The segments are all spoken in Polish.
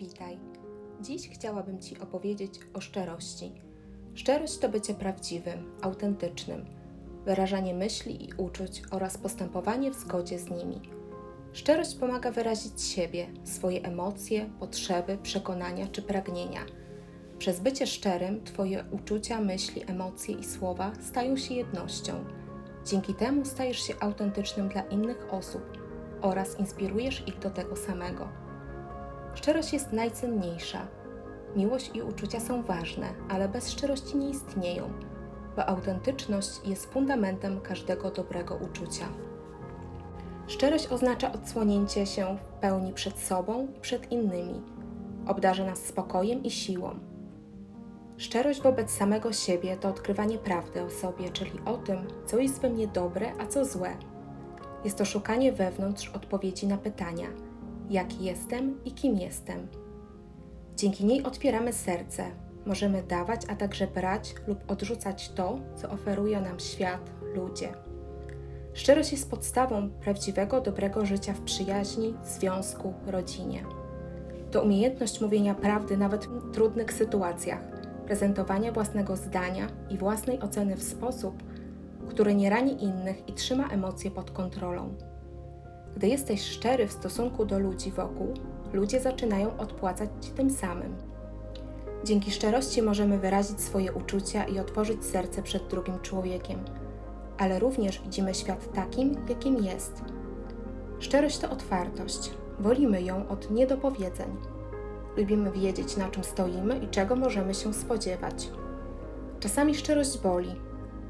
Witaj. Dziś chciałabym Ci opowiedzieć o szczerości. Szczerość to bycie prawdziwym, autentycznym, wyrażanie myśli i uczuć oraz postępowanie w zgodzie z nimi. Szczerość pomaga wyrazić siebie, swoje emocje, potrzeby, przekonania czy pragnienia. Przez bycie szczerym, Twoje uczucia, myśli, emocje i słowa stają się jednością. Dzięki temu stajesz się autentycznym dla innych osób oraz inspirujesz ich do tego samego. Szczerość jest najcenniejsza. Miłość i uczucia są ważne, ale bez szczerości nie istnieją, bo autentyczność jest fundamentem każdego dobrego uczucia. Szczerość oznacza odsłonięcie się w pełni przed sobą i przed innymi. Obdarza nas spokojem i siłą. Szczerość wobec samego siebie to odkrywanie prawdy o sobie, czyli o tym, co jest we mnie dobre, a co złe. Jest to szukanie wewnątrz odpowiedzi na pytania: jaki jestem i kim jestem. Dzięki niej otwieramy serce, możemy dawać, a także brać lub odrzucać to, co oferuje nam świat, ludzie. Szczerość jest podstawą prawdziwego, dobrego życia w przyjaźni, związku, rodzinie. To umiejętność mówienia prawdy nawet w trudnych sytuacjach, prezentowania własnego zdania i własnej oceny w sposób, który nie rani innych i trzyma emocje pod kontrolą. Gdy jesteś szczery w stosunku do ludzi wokół, ludzie zaczynają odpłacać ci tym samym. Dzięki szczerości możemy wyrazić swoje uczucia i otworzyć serce przed drugim człowiekiem, ale również widzimy świat takim, jakim jest. Szczerość to otwartość. Wolimy ją od niedopowiedzeń. Lubimy wiedzieć, na czym stoimy i czego możemy się spodziewać. Czasami szczerość boli,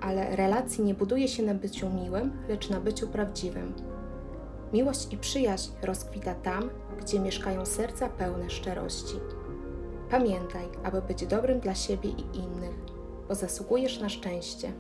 ale relacji nie buduje się na byciu miłym, lecz na byciu prawdziwym. Miłość i przyjaźń rozkwita tam, gdzie mieszkają serca pełne szczerości. Pamiętaj, aby być dobrym dla siebie i innych, bo zasługujesz na szczęście.